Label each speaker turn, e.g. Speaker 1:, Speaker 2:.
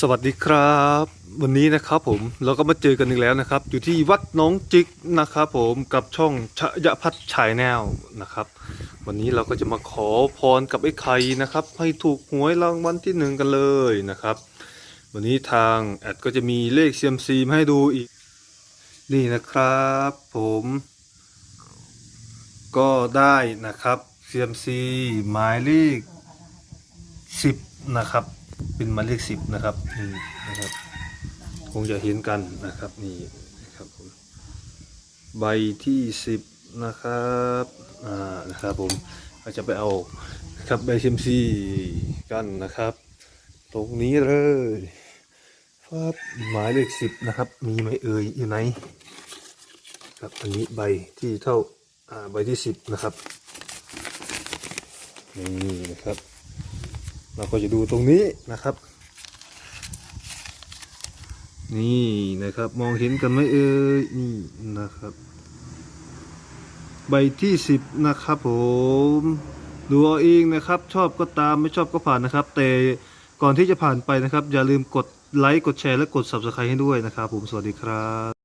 Speaker 1: สวัสดีครับ วันนี้นะครับผมเราก็มาเจอกันอีกแล้วนะครับ อยู่ที่วัดน้องจิกนะครับผมกับช่องชยพัฒน์ฉายแนวนะครับ วันนี้เราก็จะมาขอพรกับไอ้ไข่นะครับ ให้ถูกหวยรางวัลที่หนึ่งกันเลยนะครับ วันนี้ทางแอดก็จะมีเลขเซียมซีมให้ดูอีก นี่นะครับผมก็ได้นะครับเซียมซีหมายเลขสิบนะครับ เป็นหมายเลขสิบนะครับนี่นะครับ คงจะเห็นกันนะครับนี่นะครับผมใบที่สิบนะครับอ่านะครับผมเราจะไปเอานะครับใบเซมซีกันนะครับ ตรงนี้เลยฟับหมายเลขสิบนะครับ มีไหมเอ่ยอยู่ไหนครับอันนี้ใบที่เท่าอ่าใบที่สิบนะครับนี่นะครับ เราก็จะดูตรงนี้นะครับ นี่นะครับมองเห็นกันไหมเอ่ยนี่นะครับ ใบที่สิบนะครับผมดูเอาเองนะครับ ชอบก็ตามไม่ชอบก็ผ่านนะครับ แต่ก่อนที่จะผ่านไปนะครับ อย่าลืมกดไลค์กดแชร์และกด subscribe ให้ด้วยนะครับผมสวัสดีครับ